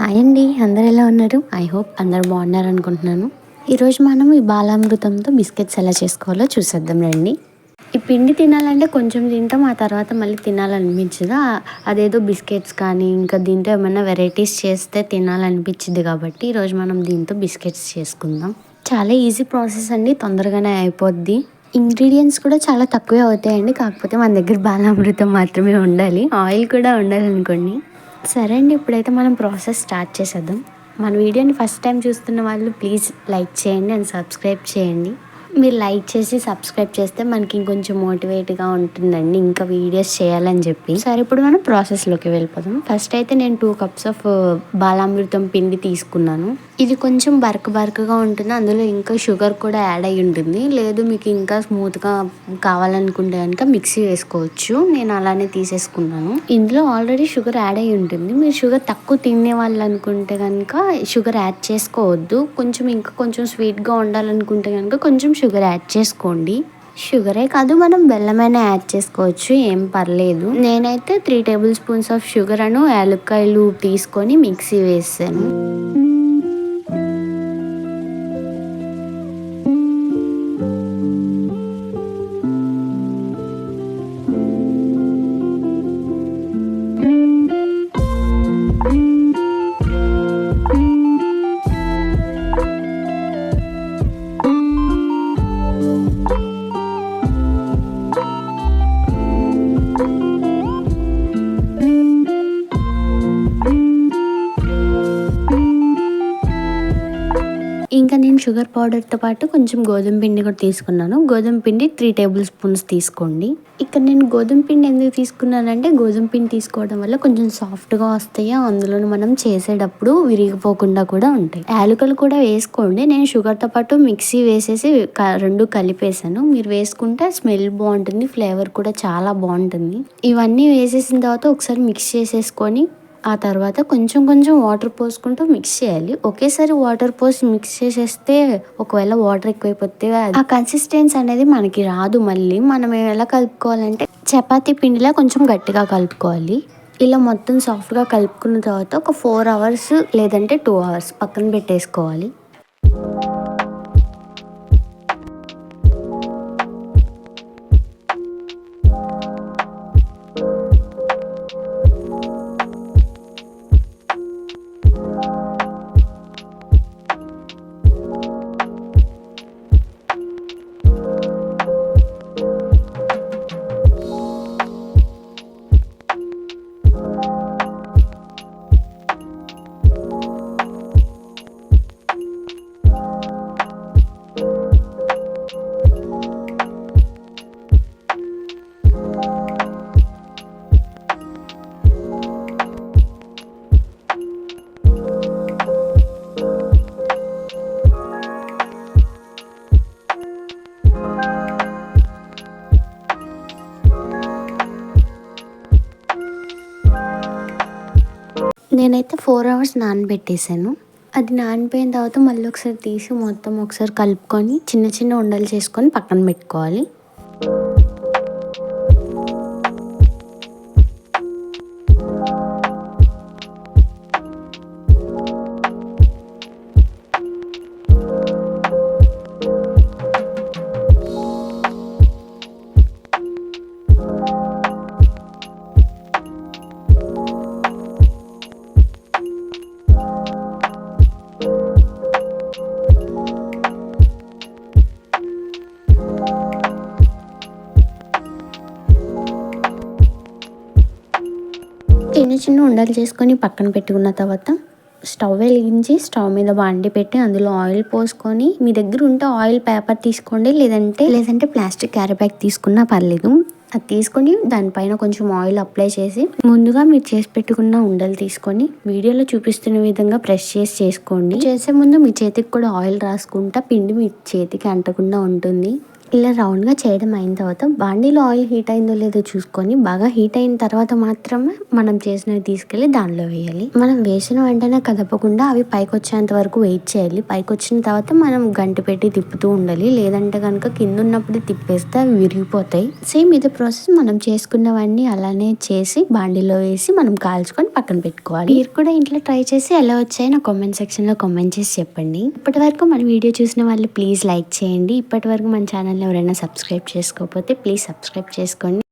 Hi అండి అందరు ఎలా ఉన్నారు? ఐ హోప్ అందరు బాగున్నారు అనుకుంటున్నాను. ఈరోజు మనం ఈ బాలామృతంతో బిస్కెట్స్ ఎలా చేసుకోవాలో చూసేద్దాం రండి. ఈ పిండి తినాలంటే కొంచెం తింటాం ఆ తర్వాత మళ్ళీ తినాలనిపించదు? అదేదో బిస్కెట్స్ కానీ ఇంకా దీంతో ఏమైనా వెరైటీస్ చేస్తే తినాలనిపించింది కాబట్టి ఈరోజు మనం దీంతో బిస్కెట్స్ చేసుకుందాం. చాలా ఈజీ ప్రాసెస్ అండి తొందరగానే అయిపోద్ది. ఇంగ్రీడియంట్స్ కూడా చాలా తక్కువే అవుతాయండి కాకపోతే మన దగ్గర బాలామృతం మాత్రమే ఉండాలి. ఆయిల్ కూడా ఉండాలి అనుకోండి సరే అండి ఇప్పుడైతే మనం ప్రాసెస్ స్టార్ట్ చేసేద్దాం. మన వీడియోని ఫస్ట్ టైం చూస్తున్న వాళ్ళు ప్లీజ్ లైక్ చేయండి అండ్ సబ్స్క్రైబ్ చేయండి. మీరు లైక్ చేసి సబ్స్క్రైబ్ చేస్తే మనకి ఇంకొంచెం మోటివేట్గా ఉంటుందండి. ఇంకా వీడియోస్ చేయాలని చెప్పి. సరే ఇప్పుడు మనం ప్రాసెస్లోకి వెళ్ళిపోదాం. ఫస్ట్ అయితే నేను టూ కప్స్ ఆఫ్ బాలామృతం పిండి తీసుకున్నాను. ఇది కొంచెం బరక బరకగా ఉంటుంది. అందులో ఇంకా షుగర్ కూడా యాడ్ అయి ఉంటుంది. లేదు మీకు ఇంకా స్మూత్గా కావాలనుకుంటే కనుక మిక్సీ వేసుకోవచ్చు. నేను అలానే తీసేసుకున్నాను. ఇందులో ఆల్రెడీ షుగర్ యాడ్ అయి ఉంటుంది. మీరు షుగర్ తక్కువ తినే వాళ్ళు అనుకుంటే కనుక షుగర్ యాడ్ చేసుకోవద్దు. కొంచెం ఇంకా కొంచెం స్వీట్గా ఉండాలనుకుంటే కనుక కొంచెం షుగర్ యాడ్ చేసుకోండి. షుగరే కాదు మనం బెల్లమైనా యాడ్ చేసుకోవచ్చు ఏం పర్లేదు. నేనైతే three tablespoons of sugar అను యాలక్కాయలు తీసుకొని మిక్సీ వేసాను. ఇంకా నేను షుగర్ పౌడర్తో పాటు కొంచెం గోధుమ పిండి కూడా తీసుకున్నాను. గోధుమ పిండి త్రీ టేబుల్ స్పూన్స్ తీసుకోండి. ఇక్కడ నేను గోధుమ పిండి ఎందుకు తీసుకున్నానంటే గోధుమ పిండి తీసుకోవడం వల్ల కొంచెం సాఫ్ట్గా వస్తాయి. అందులో మనం చేసేటప్పుడు విరిగిపోకుండా కూడా ఉంటాయి. యాలకులు కూడా వేసుకోండి. నేను షుగర్తో పాటు మిక్సీ వేసేసి క- రెండు కలిపేసాను మీరు వేసుకుంటే స్మెల్ బాగుంటుంది ఫ్లేవర్ కూడా చాలా బాగుంటుంది. ఇవన్నీ వేసేసిన తర్వాత ఒకసారి మిక్స్ చేసేసుకొని ఆ తర్వాత కొంచెం కొంచెం వాటర్ పోసుకుంటూ మిక్స్ చేయాలి. ఒకేసారి వాటర్ పోసి మిక్స్ చేసేస్తే ఒకవేళ వాటర్ ఎక్కువైపోతే ఆ కన్సిస్టెన్సీ అనేది మనకి రాదు మళ్ళీ. మనం ఎలా కలుపుకోవాలంటే చపాతీ పిండిలా కొంచెం గట్టిగా కలుపుకోవాలి. ఇలా మొత్తం సాఫ్ట్గా కలుపుకున్న తర్వాత ఒక ఫోర్ అవర్స్ లేదంటే టూ అవర్స్ పక్కన పెట్టేసుకోవాలి. నేనైతే ఫోర్ అవర్స్ నానబెట్టేసాను అది నానిపోయిన తర్వాత మళ్ళీ ఒకసారి తీసి మొత్తం ఒకసారి కలుపుకొని చిన్న చిన్న ఉండలు చేసుకొని పక్కన పెట్టుకోవాలి. చిన్న చిన్న ఉండలు చేసుకొని పక్కన పెట్టుకున్న తర్వాత స్టవ్ వెలిగించి స్టవ్ మీద బండి పెట్టి అందులో ఆయిల్ పోసుకొని మీ దగ్గర ఉంటే ఆయిల్ పేపర్ తీసుకోండి లేదంటే లేదంటే ప్లాస్టిక్ క్యారీ బ్యాగ్ తీసుకున్నా పర్లేదు. అది తీసుకొని దానిపైన కొంచెం ఆయిల్ అప్లై చేసి ముందుగా మీరు చేసి పెట్టుకున్న ఉండలు తీసుకొని వీడియోలో చూపిస్తున్న విధంగా ప్రెస్ చేసి చేసుకోండి. చేసే ముందు మీ చేతికి కూడా ఆయిల్ రాసుకుంటా పిండి మీ చేతికి అంటకుండా ఉంటుంది. ఇలా రౌండ్గా చేయడం అయిన తర్వాత బాండీలో ఆయిల్ హీట్ అయిందో లేదో చూసుకొని బాగా హీట్ అయిన తర్వాత మాత్రమే మనం చేసినవి తీసుకెళ్ళి దానిలో వేయాలి. మనం వేసిన వెంటనే కదపకుండా అవి పైకి వచ్చేంత వరకు వెయిట్ చేయాలి. పైకి వచ్చిన తర్వాత మనం గంట పెట్టి తిప్పుతూ ఉండాలి. లేదంటే కనుక కింద ఉన్నప్పుడు తిప్పేస్తే అవి విరిగిపోతాయి. సేమ్ ఇదే ప్రాసెస్ మనం చేసుకున్నవన్నీ అలానే చేసి బాండీలో వేసి మనం కాల్చుకొని పక్కన పెట్టుకోవాలి. మీరు కూడా ఇంట్లో ట్రై చేసి ఎలా వచ్చాయో నా కామెంట్ సెక్షన్లో కామెంట్ చేసి చెప్పండి. ఇప్పటి వరకు మన వీడియో చూసిన వాళ్ళు ప్లీజ్ లైక్ చేయండి. ఇప్పటి వరకు మన ఛానల్ ఎవరైనా సబ్స్క్రైబ్ చేసుకోకపోతే ప్లీజ్ సబ్స్క్రైబ్ చేసుకోండి.